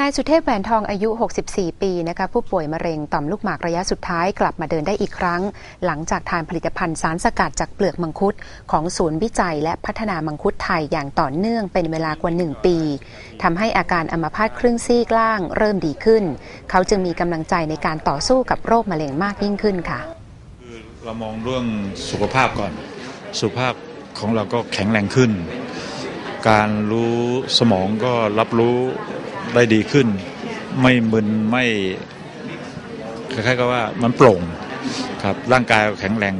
นายสุเทพแหวนทองอายุ 64 ปีนะคะผู้ป่วยมะเร็งต่อมลูกหมากระยะสุดท้ายกลับมาเดินได้อีกครั้ง หลังจากทานผลิตภัณฑ์สารสกัดจากเปลือกมังคุด ของศูนย์วิจัยและพัฒนามังคุดไทยอย่างต่อเนื่องเป็นเวลากว่า 1 ปีทำให้อาการอัมพาตครึ่งซีกล้างเริ่มดีขึ้น เขาจึงมีกำลังใจในการต่อสู้กับโรคมะเร็งมากยิ่งขึ้นค่ะคือเรามองเรื่องสุขภาพก่อน สุขภาพของเราก็แข็งแรงขึ้น การรู้สมองก็รับรู้ ได้ดีขึ้น ไม่มึนไม่คล้ายๆกับว่ามันโปร่งครับร่างกายแข็งแรง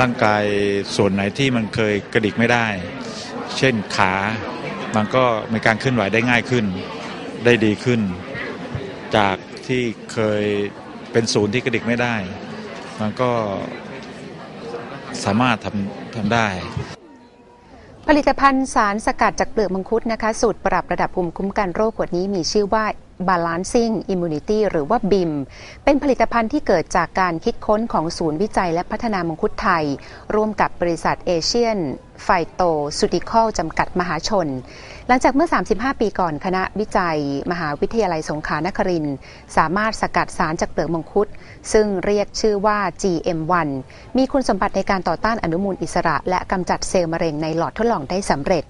ร่างกายส่วนไหนที่มันเคยกระดิกไม่ได้ เช่นขา มันก็มีการเคลื่อนไหวได้ง่ายขึ้น ได้ดีขึ้น จากที่เคยเป็นศูนย์ที่กระดิกไม่ได้ มันก็สามารถทำทำได้ ผลิตภัณฑ์สารสกัดจากเปลือกมังคุดนะคะ สูตรปรับระดับภูมิคุ้มกันโรคขวดนี้มีชื่อว่า Balancing Immunity หรือว่า BIM เป็นผลิตภัณฑ์ที่เกิดจากการคิดค้นของศูนย์วิจัยและพัฒนามังคุดไทย ร่วมกับบริษัทเอเชียนไฟโตซูติคอลจำกัดมหาชน หลังจากเมื่อ 35 ปีก่อนคณะวิจัย มหาวิทยาลัยสงขลานครินสามารถสกัดสารจากเปลือกมังคุด ซึ่งเรียกชื่อว่า GM1 มีคุณสมบัติในการต่อต้านอนุมูลอิสระ และกำจัดเซลล์มะเร็งในหลอดทดลองได้สำเร็จ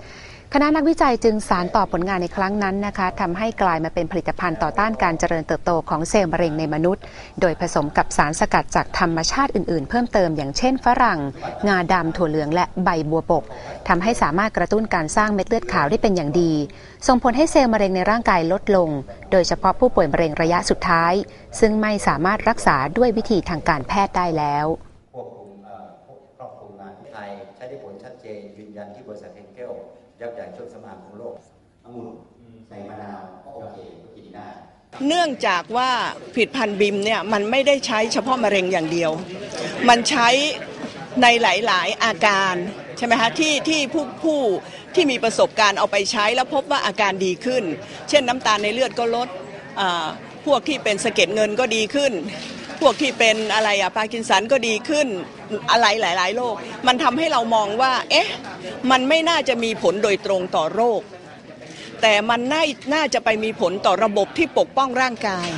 คณะนักวิจัยจึงสารต่อผลงานในครั้งนั้นนะคะทำให้กลายมาเป็นผลิตภัณฑ์ต่อต้านการเจริญเติบโตของเซลล์มะเร็งในมนุษย์ โดยผสมกับสารสกัดจากธรรมชาติอื่นๆ เพิ่มเติมอย่างเช่น ฝรั่ง งาดำถั่วเหลืองและใบบัวบกทำให้สามารถกระตุ้นการสร้างเม็ดเลือดขาวได้เป็นอย่างดี ส่งผลให้เซลล์มะเร็งในร่างกายลดลง โดยเฉพาะผู้ป่วยมะเร็งระยะสุดท้าย ซึ่งไม่สามารถรักษาด้วยวิธีทางการแพทย์ได้แล้ว เจนยืนยันที่บริษัทเฮนเกลยักษ์ใหญ่เครื่องสำอางของโลกองุ่นใส่มะนาวก็โอเคกินได้เนื่องจากว่าผลิดพันธ์บิมเนี่ยมันไม่ได้ใช้เฉพาะมะเร็งอย่างเดียว มันใช้ในหลาย ๆ อาการใช่ไหมคะที่ที่ผู้ผู้ที่มีประสบการณ์เอาไปใช้แล้วพบว่าอาการดีขึ้น เช่นน้ำตาลในเลือดก็ลดอ่าพวกที่เป็นสะเก็ดเงินก็ดีขึ้น พวกที่เป็นอะไรอะพาร์กินสันก็ดีขึ้นอะไรหลาย ๆ โรค มันทำให้เรามองว่า เอ๊ะ มันไม่น่าจะมีผลโดยตรงต่อโรค แต่มันน่าน่าจะไปมีผลต่อระบบที่ปกป้องร่างกาย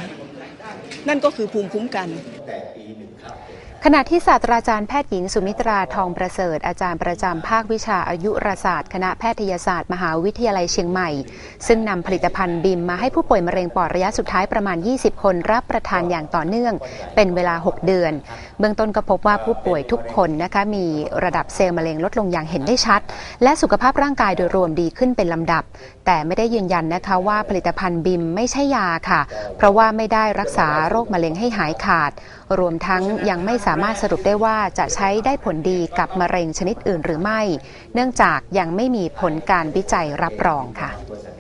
นั่นก็คือภูมิคุ้มกัน ขณะที่ศาสตราจารย์แพทย์หญิงสุมิตราทองประเสริฐอาจารย์ประจำภาควิชาอายุรศาสตร์ คณะแพทยศาสตร์ มหาวิทยาลัยเชียงใหม่ ซึ่งนำผลิตภัณฑ์บิมมาให้ผู้ป่วยมะเร็งปอดระยะสุดท้ายประมาณ 20 คนรับประทานอย่างต่อเนื่อง เป็นเวลา 6 เดือน เบื้องต้นก็พบว่าผู้ป่วยทุกคนนะคะมีระดับเซลล์มะเร็งลดลงอย่างเห็นได้ชัด และสุขภาพร่างกายโดยรวมดีขึ้นเป็นลำดับ แต่ไม่ได้ยืนยันนะคะว่าผลิตภัณฑ์บิมไม่ใช่ยาค่ะ เพราะว่าไม่ได้รักษาโรคมะเร็งให้หายขาด รวมทั้งยังไม่สามารถสรุปได้ว่าจะใช้ได้ผลดีกับมะเร็งชนิดอื่นหรือไม่ เนื่องจากยังไม่มีผลการวิจัยรับรองค่ะบริษัท